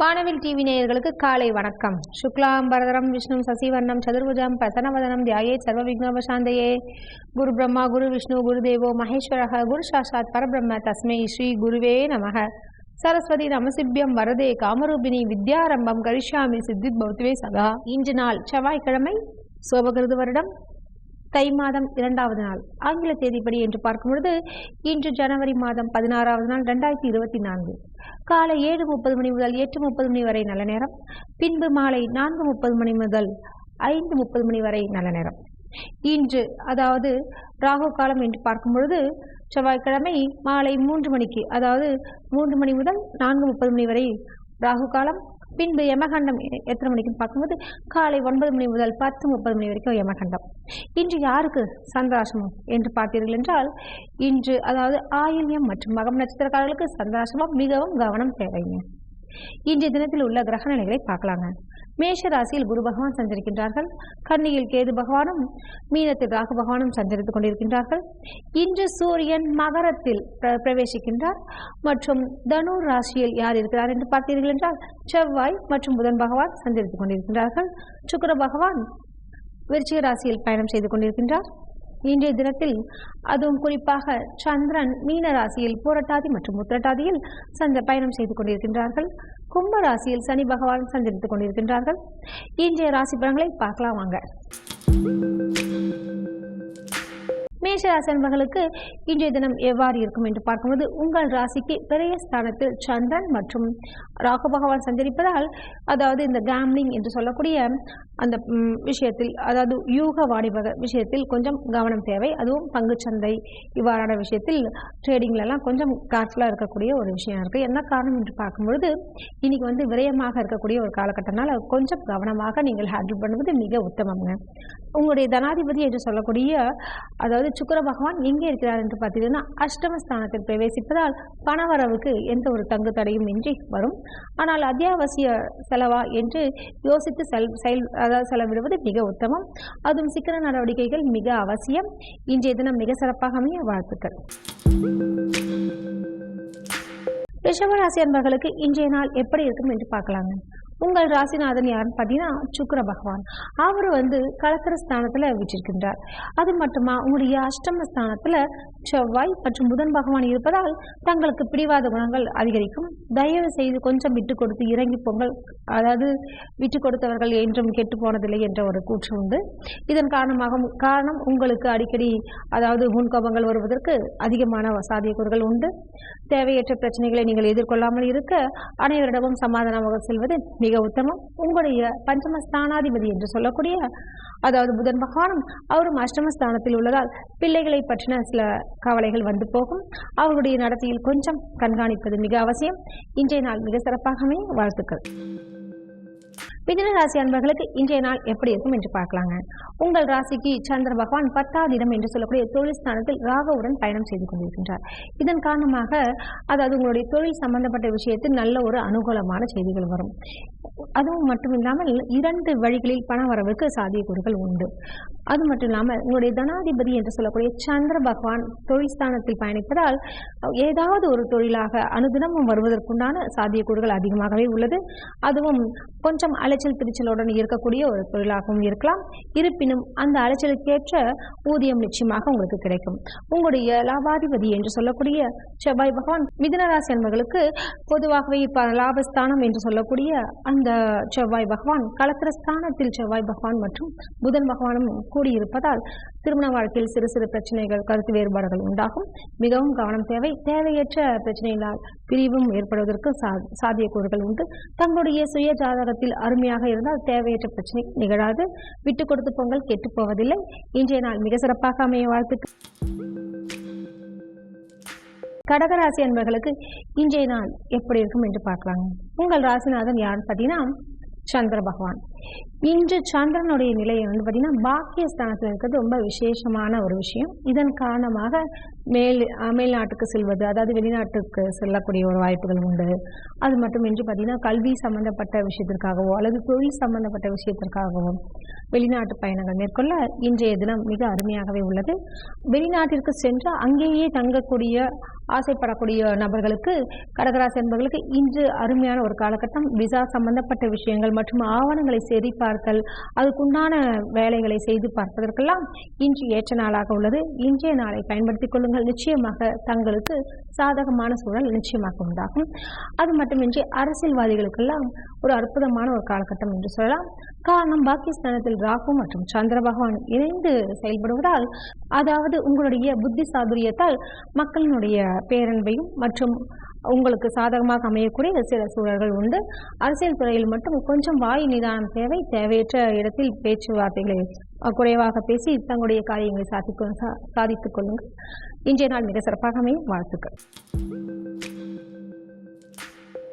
வானவில் டிவி நேயர்களுக்கு காலை வணக்கம். சுக்லாம் பரதரம் விஷ்ணு சசிவர்ணம் சதுர்புஜம் பசனவதனம் தியாயே சர்வ விக்னோபசாந்தையே குரு பிரம்மா குரு விஷ்ணு குருதேவோ மகேஸ்வரக குரு சாஷாத் பரபிரம்ம தஸ்மை ஸ்ரீ குருவே நமக. சரஸ்வதி நமசிபியம் வரதே காமரூபிணி வித்யாரம்பம் கரிஷாமி சித்தித் பௌத்துவே சதா இன்று நாள் செவ்வாய்க்கிழமை சோபகிருது வருடம். தை மாதம் இரண்டாவது நாள். ஆங்கில தேதிப்படி என்று பார்க்கும் பொழுது இன்று ஜனவரி மாதம் பதினாறாவது நாள் ரெண்டாயிரத்தி இருபத்தி நான்கு. காலை ஏழு முப்பது மணி முதல் எட்டு முப்பது மணி வரை நல்ல நேரம். பின்பு மாலை நான்கு முப்பது மணி முதல் ஐந்து முப்பது மணி வரை நல்ல நேரம். இன்று அதாவது ராகு காலம் என்று பார்க்கும் பொழுது செவ்வாய்க்கிழமை மாலை மூன்று மணிக்கு அதாவது மூன்று மணி முதல் நான்கு முப்பது மணி வரை ராகு காலம் பின்பு யமகண்டம் எத்தனை மணிக்குன்னு பார்க்கும்போது காலை ஒன்பது மணி முதல் பத்து முப்பது மணி வரைக்கும் யமகண்டம். இன்று யாருக்கு சந்திராசமம் என்று பார்த்தீர்கள் என்றால் இன்று அதாவது ஆயில்யம் மற்றும் மகம் நட்சத்திரக்காரர்களுக்கு சந்திராசிரமம் மிகவும் கவனம் தேவைங்க. இன்றைய தினத்தில் உள்ள கிரக நிலைகளை பார்க்கலாங்க. மேஷ ராசியில் குரு பகவான் சஞ்சரிக்கின்றார்கள். கன்னியில் கேது பகவானும் மீனத்தில் ராகு பகவானும் சஞ்சரித்துக் கொண்டிருக்கின்றார்கள். இன்று சூரியன் மகரத்தில் பிரவேசிக்கின்றார். மற்றும் தனுர் ராசியில் யார் இருக்கிறார் என்று பார்த்தீர்கள் என்றால் செவ்வாய் மற்றும் புதன் பகவான் சஞ்சரித்துக் கொண்டிருக்கின்றார்கள். சுக்கர பகவான் விருச்சிக ராசியில் பயணம் செய்து கொண்டிருக்கின்றார். இன்றைய தினத்தில் அதுவும் குறிப்பாக சந்திரன் மீன ராசியில் பூரட்டாதி மற்றும் உத்திரட்டாதியில் சந்த பயணம் செய்து கொண்டிருக்கின்றார்கள். கும்ப ராசியில் சனி பகவான் சந்தித்துக் கொண்டிருக்கின்றார்கள். இன்றைய ராசி பலன்களை பார்க்கலாம் வாங்க. மேஷ அன்பர்களுக்கு இன்றைய தினம் எவ்வாறு இருக்கும் என்று பார்க்கும்போது உங்கள் ராசிக்கு பெரிய ஸ்தானத்தில் சந்திரன் மற்றும் ராகு பகவான் சஞ்சரிப்பதால் அதாவது இந்த கேம்லிங் என்று சொல்லக்கூடிய அந்த விஷயத்தில் அதாவது யூக வாணிபக விஷயத்தில் கொஞ்சம் கவனம் தேவை. அதுவும் பங்குச்சந்தை இவ்வாறான விஷயத்தில் ட்ரேடிங்லலாம் கொஞ்சம் கேர்ஃபுல்லாக இருக்கக்கூடிய ஒரு விஷயம் இருக்குது என்ன காரணம் என்று பார்க்கும்பொழுது இன்னைக்கு வந்து விரயமாக இருக்கக்கூடிய ஒரு காலகட்டத்தினால கொஞ்சம் கவனமாக நீங்கள் ஹேண்டில் பண்ணுவது மிக உத்தமங்க. உங்களுடைய தனாதிபதி என்று சொல்லக்கூடிய அதாவது சுக்கிர பகவான் எங்கே இருக்கிறார் என்று பார்த்தீங்கன்னா அஷ்டமஸ்தானத்தில் பிரவேசிப்பதால் பணவரவுக்கு எந்த ஒரு தங்கு தடையும் இன்றி வரும். ஆனால் அத்தியாவசிய செலவா என்று யோசித்து செல் செயல் அதாவது செலவிடுவது மிக உத்தமம். அதுவும் சிக்கன நடவடிக்கைகள் மிக அவசியம். இன்றைய தினம் மிக சிறப்பாக அமைய வாழ்த்துக்கள். ரிஷபராசி அன்பர்களுக்கு இன்றைய நாள் எப்படி இருக்கும் என்று பார்க்கலாங்க. உங்கள் ராசிநாதன் யாருன்னு பார்த்தீங்கன்னா சுக்கர பகவான். அவர் வந்து கலத்திர ஸ்தானத்தில் விற்றிருக்கின்றார் அது மட்டுமா உங்களுடைய அஷ்டம ஸ்தானத்தில் செவ்வாய் மற்றும் புதன் பகவான் இருப்பதால் தங்களுக்கு பிடிவாத குணங்கள் அதிகரிக்கும். தயவு செய்து கொஞ்சம் விட்டு கொடுத்து இறங்கி பொங்கல் அதாவது விட்டு கொடுத்தவர்கள் என்றும் கெட்டு போனதில்லை என்ற ஒரு கூற்று உண்டு. இதன் காரணமாக காரணம் உங்களுக்கு அடிக்கடி அதாவது முன்கோபங்கள் வருவதற்கு அதிகமான சாத்தியக்கூறுகள் உண்டு. தேவையற்ற பிரச்சனைகளை நீங்கள் எதிர்கொள்ளாமல் இருக்க அனைவரிடமும் சமாதானமாக செல்வது மிக மிக உத்தமம். உங்களுடைய பஞ்சமஸ்தானாதிபதி என்று சொல்லக்கூடிய அதாவது புதன் பகவானும் அவரும் அஷ்டமஸ்தானத்தில் உள்ளதால் பிள்ளைகளை பற்றின சில கவலைகள் வந்து போகும். அவர்களுடைய நடத்தையில் கொஞ்சம் கண்காணிப்பது மிக அவசியம். இன்றைய நாள் மிக சிறப்பாகவே வாழ்த்துக்கள். மிதின ராசி அன்பர்களுக்கு இன்றைய நாள் எப்படி இருக்கும் என்று பார்க்கலாங்க. உங்கள் ராசிக்கு சந்திர பகவான் பத்தாவது இடம் என்று சொல்லக்கூடிய தொழில் ஸ்தானத்தில் ராகவுடன் பயணம் செய்து கொண்டிருக்கின்றார். இதன் காரணமாக அதாவது உங்களுடைய தொழில் சம்பந்தப்பட்ட விஷயத்தில் நல்ல ஒரு அனுகூலமான செய்திகள் வரும். அதுவும் மட்டும் இல்லாமல் இரண்டு வழிகளில் பண வரவுக்கு சாத்தியக்கூறுகள் உண்டு. அது மட்டும் இல்லாமல் உங்களுடைய தனாதிபதி என்று சொல்லக்கூடிய சந்திர பகவான் தொழில் ஸ்தானத்தில் பயணிப்பதால் ஏதாவது ஒரு தொழிலாக அனுதினமும் வருவதற்குண்டான சாத்தியக்கூறுகள் அதிகமாகவே உள்ளது. அதுவும் கொஞ்சம் அலைச்சல் திருச்சலுடன் இருக்கக்கூடிய ஒரு தொழிலாகவும் இருக்கலாம். இருப்பினும் அந்த அலைச்சலுக்கேற்ற ஊதியம் நிச்சயமாக உங்களுக்கு கிடைக்கும். உங்களுடைய லாபாதிபதி என்று சொல்லக்கூடிய செவ்வாய் பகவான் மிதனராசி என்பவர்களுக்கு பொதுவாகவே இப்ப லாபஸ்தானம் என்று சொல்லக்கூடிய அந்த செவ்வாய் பகவான் கலத்திரஸ்தானத்தில் செவ்வாய் பகவான் மற்றும் புதன் பகவானும் கூடியிருப்பதால் திருமண வாழ்க்கையில் சிறு சிறு பிரச்சனைகள் கருத்து வேறுபாடுகள் உண்டாகும். மிகவும் கவனம் தேவை. தேவையற்ற பிரச்சனைகளால் பிரிவும் ஏற்படுவதற்கு சா சாத்தியக்கூறுகள் உண்டு. தங்களுடைய சுய ஜாதகத்தில் அருண் அருமையாக இருந்தால் தேவையற்ற பிரச்சனை நிகழாது. விட்டு கொடுத்து பொங்கல் கெட்டு போவதில்லை. இன்றைய நாள் மிக சிறப்பாக அமைய வாழ்த்துக்கள். கடகராசி அன்பர்களுக்கு இன்றைய நாள் எப்படி இருக்கும் என்று பார்க்கலாங்க. உங்கள் ராசிநாதன் யாருன்னு பார்த்தீங்கன்னா சந்திர பகவான். இன்று சந்திரனுடைய நிலை வந்து பார்த்தீங்கன்னா பாக்கியஸ்தானத்தில் இருக்கிறது ரொம்ப விசேஷமான ஒரு விஷயம். இதன் காரணமாக மேல் மேல்நாட்டுக்கு செல்வது அதாவது வெளிநாட்டுக்கு செல்லக்கூடிய ஒரு வாய்ப்புகள் உண்டு. அது மட்டுமின்றி பார்த்தீங்கன்னா கல்வி சம்பந்தப்பட்ட விஷயத்திற்காகவோ அல்லது தொழில் சம்பந்தப்பட்ட விஷயத்திற்காகவோ வெளிநாட்டு பயணங்கள் மேற்கொள்ள இன்றைய தினம் மிக அருமையாகவே உள்ளது. வெளிநாட்டிற்கு சென்று அங்கேயே தங்கக்கூடிய ஆசைப்படக்கூடிய நபர்களுக்கு கடகராசி என்பவர்களுக்கு இன்று அருமையான ஒரு காலகட்டம். விசா சம்பந்தப்பட்ட விஷயங்கள் மற்றும் ஆவணங்களை சரி பார்த்தல். அதுக்குண்டான வேலைகளை செய்து பார்ப்பதற்கெல்லாம் இன்று ஏற்ற நாளாக உள்ளது. இன்றைய நாளை பயன்படுத்திக் கொள்ளுங்கள். நிச்சயமாக தங்களுக்கு சாதகமான சூழல் நிச்சயமாக உண்டாகும். அது மட்டுமின்றி அரசியல்வாதிகளுக்கெல்லாம் ஒரு அற்புதமான ஒரு காலகட்டம் என்று சொல்லலாம். காரணம் பாகிஸ்தானத்தில் ராகு மற்றும் சந்திர பகவான் இணைந்து செயல்படுவதால் அதாவது உங்களுடைய புத்தி சாதுரியத்தால் மக்களினுடைய பேரன்பையும் மற்றும் உங்களுக்கு சாதகமாக அமையக்கூடிய சில சூழல்கள் உண்டு. அரசியல் துறையில் மட்டும் கொஞ்சம் வாய் நிதானம் தேவை. தேவையற்ற இடத்தில் பேச்சுவார்த்தைகளை குறைவாக பேசி தங்களுடைய காரியங்களை சாதிக்கு சா- சாதித்துக் கொள்ளுங்கள். இன்றைய நாள் மிக சிறப்பாக அமையும். வாழ்த்துக்கள்.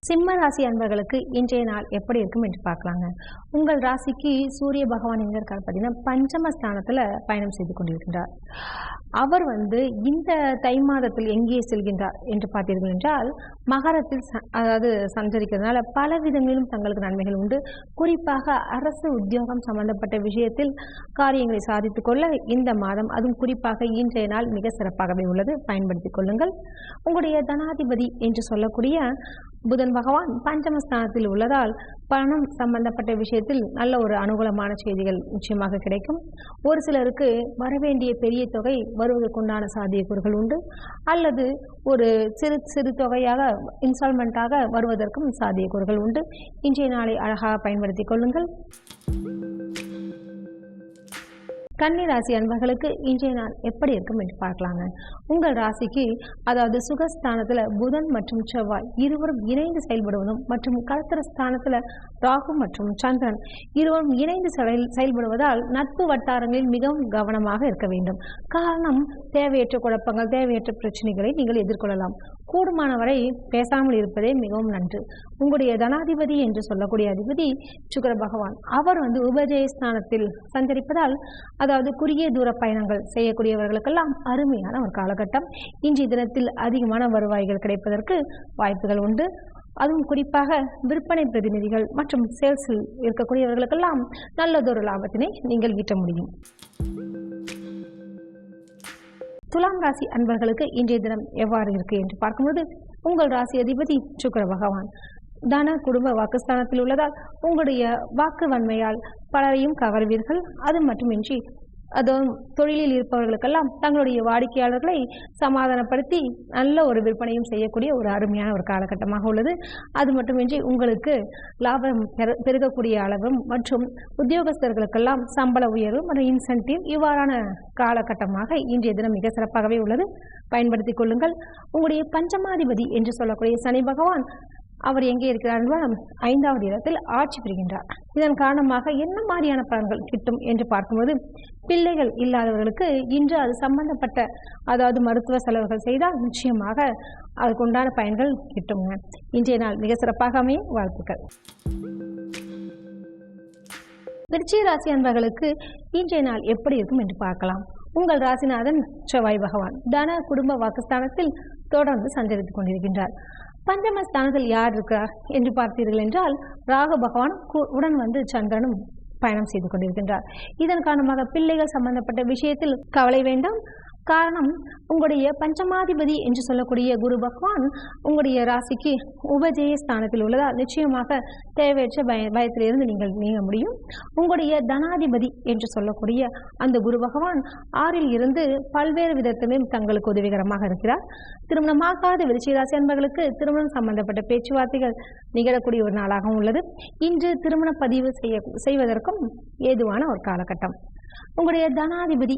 சிம்ம ராசி அன்பர்களுக்கு இன்றைய நாள் எப்படி இருக்கும் என்று பார்க்கலாங்க. உங்கள் ராசிக்கு சூரிய பகவான் எங்க இருக்கார் பார்த்தீங்கன்னா பஞ்சமஸ்தானத்தில் பயணம் செய்து கொண்டிருக்கின்றார். அவர் வந்து இந்த தை மாதத்தில் எங்கே செல்கின்றார் என்று பார்த்தீர்கள் என்றால் மகரத்தில் ச- அதாவது சஞ்சரிக்கிறதுனால பல விதங்களிலும் தங்களுக்கு நன்மைகள் உண்டு. குறிப்பாக அரசு உத்தியோகம் சம்பந்தப்பட்ட விஷயத்தில் காரியங்களை சாதித்துக் கொள்ள இந்த மாதம் அதுவும் குறிப்பாக இன்றைய நாள் மிக சிறப்பாகவே உள்ளது. பயன்படுத்திக் கொள்ளுங்கள். உங்களுடைய தனாதிபதி என்று சொல்லக்கூடிய புதன் பகவான் பஞ்சமஸ்தானத்தில் உள்ளதால் பணம் சம்பந்தப்பட்ட விஷயத்தில் நல்ல ஒரு அனுகூலமான செய்திகள் நிச்சயமாக கிடைக்கும். ஒரு சிலருக்கு வரவேண்டிய பெரிய தொகை வருவதற்குண்டான சாத்தியக்கூறுகள் உண்டு. அல்லது ஒரு சிறு சிறு தொகையாக இன்ஸ்டால்மெண்ட்டாக வருவதற்கும் சாத்தியக்கூறுகள் உண்டு. இன்றைய நாளை அழகாக பயன்படுத்திக் கொள்ளுங்கள். கன்னி ராசி அன்பர்களுக்கு இன்றைய நாள் எப்படி இருக்கும் என்று பார்க்கலாங்க. உங்கள் ராசிக்கு அதாவது சுகஸ்தானத்துல புதன் மற்றும் செவ்வாய் இருவரும் இணைந்து செயல்படுவதும் மற்றும் கலத்திர ஸ்தானத்துல ராகு மற்றும் சந்திரன் இருவரும் இணைந்து செயல் செயல்படுவதால் நட்பு வட்டாரங்களில் மிகவும் கவனமாக இருக்க வேண்டும். காரணம் தேவையற்ற குழப்பங்கள் தேவையற்ற பிரச்சனைகளை நீங்கள் எதிர்கொள்ளலாம். கூடுமானவரை பேசாமல் இருப்பதே மிகவும் நன்று. உங்களுடைய தனாதிபதி என்று சொல்லக்கூடிய அதிபதி சுக்கர பகவான். அவர் வந்து உபஜயஸ்தானத்தில் சஞ்சரிப்பதால் அதாவது குறுகிய தூர பயணங்கள் செய்யக்கூடியவர்களுக்கெல்லாம் அருமையான ஒரு காலகட்டம். இன்றைய தினத்தில் அதிகமான வருவாய்கள் கிடைப்பதற்கு வாய்ப்புகள் உண்டு. அதுவும் குறிப்பாக விற்பனை பிரதிநிதிகள் மற்றும் சேல்ஸில் இருக்கக்கூடியவர்களுக்கெல்லாம் நல்லதொரு லாபத்தினை நீங்கள் ஈட்ட முடியும். துலாம் ராசி அன்பர்களுக்கு இன்றைய தினம் எவ்வாறு இருக்கு என்று பார்க்கும்போது உங்கள் ராசி அதிபதி சுக்கர பகவான். தன குடும்ப வாக்குஸ்தானத்தில் உள்ளதால் உங்களுடைய வாக்கு வன்மையால் பலரையும் கவர்வீர்கள். அது மட்டுமின்றி அதோ தொழிலில் இருப்பவர்களுக்கெல்லாம் தங்களுடைய வாடிக்கையாளர்களை சமாதானப்படுத்தி நல்ல ஒரு விற்பனையும் செய்யக்கூடிய ஒரு அருமையான ஒரு காலகட்டமாக உள்ளது. அது மட்டுமின்றி உங்களுக்கு லாபம் பெரு- பெருகக்கூடிய அளவும் மற்றும் உத்தியோகஸ்தர்களுக்கெல்லாம் சம்பள உயர்வு மற்றும் இன்சென்டிவ் இவ்வாறான காலகட்டமாக இன்றைய தினம் மிக சிறப்பாகவே உள்ளது. பயன்படுத்திக் கொள்ளுங்கள். உங்களுடைய பஞ்சமாதிபதி என்று சொல்லக்கூடிய சனி பகவான் அவர் எங்கே இருக்கிறார் என்றால் ஐந்தாவது இடத்தில் ஆட்சி பெறுகின்றார் இதன் காரணமாக என்ன மாதிரியான பலன்கள் கிட்டும் என்று பார்க்கும்போது பிள்ளைகள் இல்லாதவர்களுக்கு இன்று அது சம்பந்தப்பட்ட அதாவது மருத்துவ செலவுகள் செய்தால் நிச்சயமாக அதுக்குண்டான பயன்கள் கிட்டுங்க இன்றைய நாள் மிக சிறப்பாக அமைய வாழ்த்துக்கள். விருச்சிக ராசி அன்பர்களுக்கு இன்றைய நாள் எப்படி இருக்கும் என்று பார்க்கலாம். உங்கள் ராசிநாதன் செவ்வாய் பகவான் தன குடும்ப வாக்குஸ்தானத்தில் தொடர்ந்து சஞ்சரித்துக் கொண்டிருக்கின்றார். பஞ்சம ஸ்தானத்தில் யார் இருக்கிறார் என்று பார்த்தீர்கள் என்றால் ராகு பகவான் கு- உடன் வந்து சந்திரனும் பயணம் செய்து கொண்டிருக்கின்றார். இதன் காரணமாக பிள்ளைகள் சம்பந்தப்பட்ட விஷயத்தில் கவலை வேண்டாம். காரணம் உங்களுடைய பஞ்சமாதிபதி என்று சொல்லக்கூடிய குரு பகவான் உங்களுடைய ராசிக்கு உபஜய ஸ்தானத்தில் உள்ளதால் நிச்சயமாக தேவையற்ற பய பயத்திலிருந்து நீங்கள் நீங்க முடியும். உங்களுடைய தனாதிபதி என்று சொல்லக்கூடிய அந்த குரு பகவான் ஆறில் இருந்து பல்வேறு விதத்திலும் தங்களுக்கு உதவிகரமாக இருக்கிறார். திருமணமாகாத விருச்சிகராசி அன்பர்களுக்கு திருமணம் சம்பந்தப்பட்ட பேச்சுவார்த்தைகள் நிகழக்கூடிய ஒரு நாளாகவும் உள்ளது. இன்று திருமண பதிவு செய்ய செய்வதற்கும் ஏதுவான ஒரு காலகட்டம். உங்களுடைய தனாதிபதி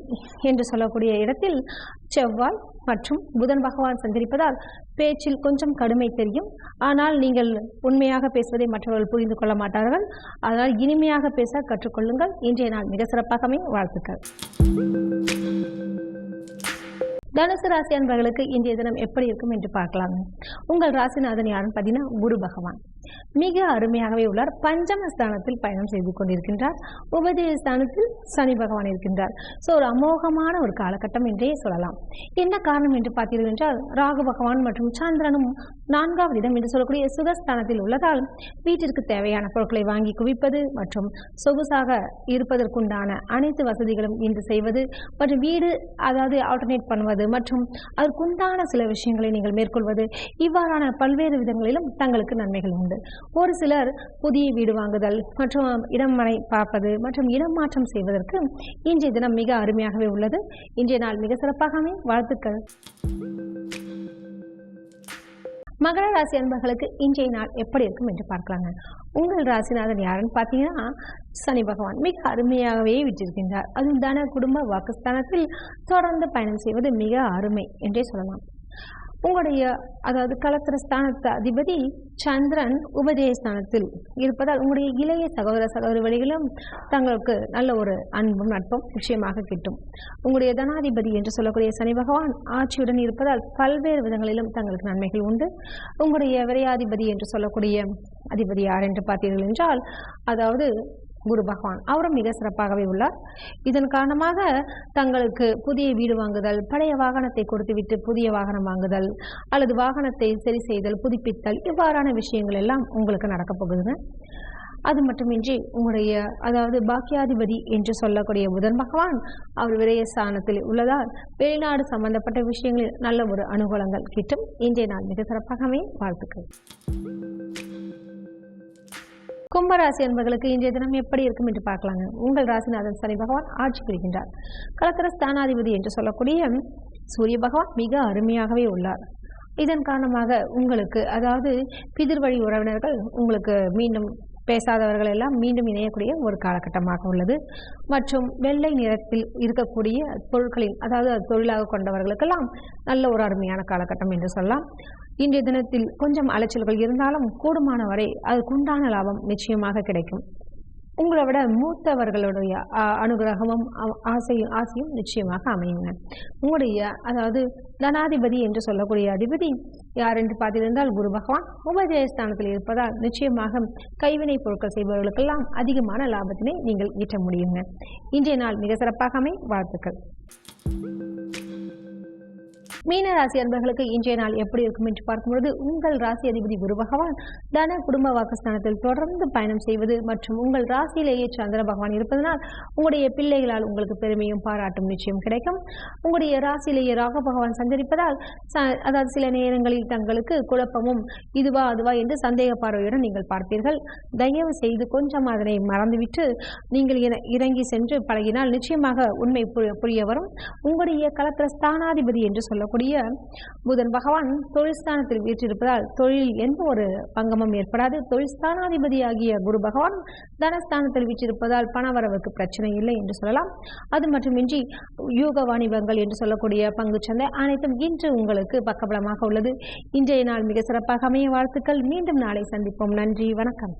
என்று சொல்லக்கூடிய இடத்தில் செவ்வாய் மற்றும் புதன் பகவான் சந்திரிப்பதால் பேச்சில் கொஞ்சம் கடுமை தெரியும். ஆனால் நீங்கள் உண்மையாக பேசுவதை மற்றவர்கள் புரிந்து கொள்ள மாட்டார்கள். அதனால் இனிமையாக பேச கற்றுக்கொள்ளுங்கள். இன்றைய நாள் மிக சிறப்பாகவே வாழ்த்துக்கள். தனுசு ராசி அன்பர்களுக்கு இன்றைய தினம் எப்படி இருக்கும் என்று பார்க்கலாம். உங்கள் ராசிநாதன் யாருன்னு பார்த்தீங்கன்னா குரு பகவான். மிக அருமையாகவே உள்ளார். பஞ்சமஸ்தானத்தில் பயணம் செய்து கொண்டிருக்கின்றார். உபஜய ஸ்தானத்தில் சனி பகவான் இருக்கின்றார். ஸோ ஒரு அமோகமான ஒரு காலகட்டம் என்றே சொல்லலாம். என்ன காரணம் என்று பார்த்தீர்கள் என்றால் ராகு பகவான் மற்றும் சந்திரனும் நான்காவது இடம் என்று சொல்லக்கூடிய சுகஸ்தானத்தில் உள்ளதால் வீட்டிற்கு தேவையான பொருட்களை வாங்கி குவிப்பது மற்றும் சொகுசாக இருப்பதற்குண்டான அனைத்து வசதிகளும் இன்று செய்வது மற்றும் வீடு அதாவது ஆல்டர்னேட் பண்ணுவது மற்றும் அதற்குண்டான சில விஷயங்களை நீங்கள் மேற்கொள்வது இவ்வாறான பல்வேறு விதங்களிலும் தங்களுக்கு நன்மைகள் உண்டு. ஒரு சிலர் புதிய வீடு வாங்குதல் மற்றும் இடம் மனை பார்ப்பது மற்றும் இடம் மாற்றம் செய்வதற்கு இன்றைய தினம் மிக அருமையாகவே உள்ளது. இன்றைய நாள் மிக சிறப்பாகவே வாழ்த்துக்கள். மகர ராசி அன்பர்களுக்கு இன்றைய நாள் எப்படி இருக்கும் என்று பார்க்கலாங்க. உங்கள் ராசிநாதன் யாருன்னு பார்த்தீங்கன்னா சனி பகவான் மிக அருமையாகவே விட்டிருக்கின்றார். அதுவும் தன குடும்ப வாக்குஸ்தானத்தில் தொடர்ந்து பயணம் செய்வது மிக அருமை என்றே சொல்லலாம். உங்களுடைய அதாவது கலத்திர ஸ்தானத்து அதிபதி சந்திரன் உபஜய ஸ்தானத்தில் இருப்பதால் உங்களுடைய இளைய சகோதர சகோதரி தங்களுக்கு நல்ல ஒரு அன்பும் நட்பும் நிச்சயமாக கிட்டும். உங்களுடைய தனாதிபதி என்று சொல்லக்கூடிய சனி பகவான் ஆட்சியுடன் இருப்பதால் பல்வேறு விதங்களிலும் தங்களுக்கு நன்மைகள் உண்டு. உங்களுடைய விரையாதிபதி என்று சொல்லக்கூடிய அதிபதி யார் என்று பார்த்தீர்கள் என்றால் அதாவது குரு பகவான். அவரும் மிக சிறப்பாகவே உள்ளார். இதன் காரணமாக தங்களுக்கு புதிய வீடு வாங்குதல் பழைய வாகனத்தை கொடுத்துவிட்டு புதிய வாகனம் வாங்குதல் அல்லது வாகனத்தை சரி செய்தல் புதுப்பித்தல் இவ்வாறான விஷயங்கள் எல்லாம் உங்களுக்கு நடக்கப் போகுதுங்க. அது மட்டுமின்றி உங்களுடைய அதாவது பாக்கியாதிபதி என்று சொல்லக்கூடிய புதன் பகவான் அவர் விரைய ஸ்தானத்தில் உள்ளதால் வெளிநாடு சம்பந்தப்பட்ட விஷயங்களில் நல்ல ஒரு அனுகூலங்கள் கிட்டும். இன்றைய நாள் மிக சிறப்பாகவே வாழ்த்துக்கள். கும்பராசி என்பர்களுக்கு இன்றைய தினம் எப்படி இருக்கும் என்று பார்க்கலாங்க. உங்கள் ராசிநாதன் சனி பகவான் ஆட்சி புரிகின்றார். கலக்கர ஸ்தானாதிபதி என்று சொல்லக்கூடிய சூரிய பகவான் மிக அருமையாகவே உள்ளார். இதன் காரணமாக உங்களுக்கு அதாவது பிதிர்வழி உறவினர்கள் உங்களுக்கு மீண்டும் பேசாதவர்கள் எல்லாம் மீண்டும் இணையக்கூடிய ஒரு காலகட்டமாக உள்ளது. மற்றும் வெள்ளை நிறத்தில் இருக்கக்கூடிய பொருட்களின் அதாவது தொழிலாக கொண்டவர்களுக்கெல்லாம் நல்ல ஒரு அருமையான காலகட்டம் என்று சொல்லலாம். இன்றைய தினத்தில் கொஞ்சம் அலைச்சல்கள் இருந்தாலும் கூடுமான வரை அதுக்குண்டான லாபம் நிச்சயமாக கிடைக்கும். உங்களை விட மூத்தவர்களுடைய அனுகிரகமும் ஆசையும் ஆசையும் நிச்சயமாக அமையுங்க. உங்களுடைய அதாவது தனாதிபதி என்று சொல்லக்கூடிய அதிபதி யார் என்று பார்த்திருந்தால் குரு பகவான் உபஜயஸ்தானத்தில் இருப்பதால் நிச்சயமாக கைவினை பொருட்கள் செய்பவர்களுக்கெல்லாம் அதிகமான லாபத்தினை நீங்கள் ஈட்ட முடியுங்க. இன்றைய நாள் மிக சிறப்பாக அமை வாழ்த்துக்கள். மீன ராசி அன்பர்களுக்கு இன்றைய நாள் எப்படி இருக்கும் என்று பார்க்கும்பொழுது உங்கள் ராசி அதிபதி குரு பகவான் தன குடும்ப வாக்குஸ்தானத்தில் தொடர்ந்து பயணம் செய்வது மற்றும் உங்கள் ராசியிலேயே சந்திர பகவான் இருப்பதனால் உங்களுடைய பிள்ளைகளால் உங்களுக்கு பெருமையும் பாராட்டும் நிச்சயம் கிடைக்கும். உங்களுடைய ராசியிலேயே ராக பகவான் சஞ்சரிப்பதால் ச- அதாவது சில நேரங்களில் தங்களுக்கு குழப்பமும் இதுவா அதுவா என்று சந்தேக பார்வையுடன் நீங்கள் பார்ப்பீர்கள். தயவு செய்து கொஞ்சம் அதனை மறந்துவிட்டு நீங்கள் இற- இறங்கி சென்று பழகினால் நிச்சயமாக உண்மை புரிய- வரும். உங்களுடைய கலத்திர ஸ்தானாதிபதி என்று சொல்லக்கூடிய புதன் பகவான் தொழில்ஸ்தானத்தில் வீற்றிருப்பதால் தொழிலில் எந்த ஒரு பங்கமும் ஏற்படாது. தொழில்ஸ்தானாதிபதி ஆகிய குரு பகவான் தனஸ்தானத்தில் வீற்றிருப்பதால் பணவரவுக்கு பிரச்சனை இல்லை என்று சொல்லலாம். அது மட்டுமின்றி யூக வாணிபங்கள் என்று சொல்லக்கூடிய பங்குச்சந்தை அனைத்தும் இன்று உங்களுக்கு பக்கபலமாக உள்ளது. இன்றைய நாள் மிக சிறப்பாக அமைய வாழ்த்துக்கள். மீண்டும் நாளை சந்திப்போம். நன்றி. வணக்கம்.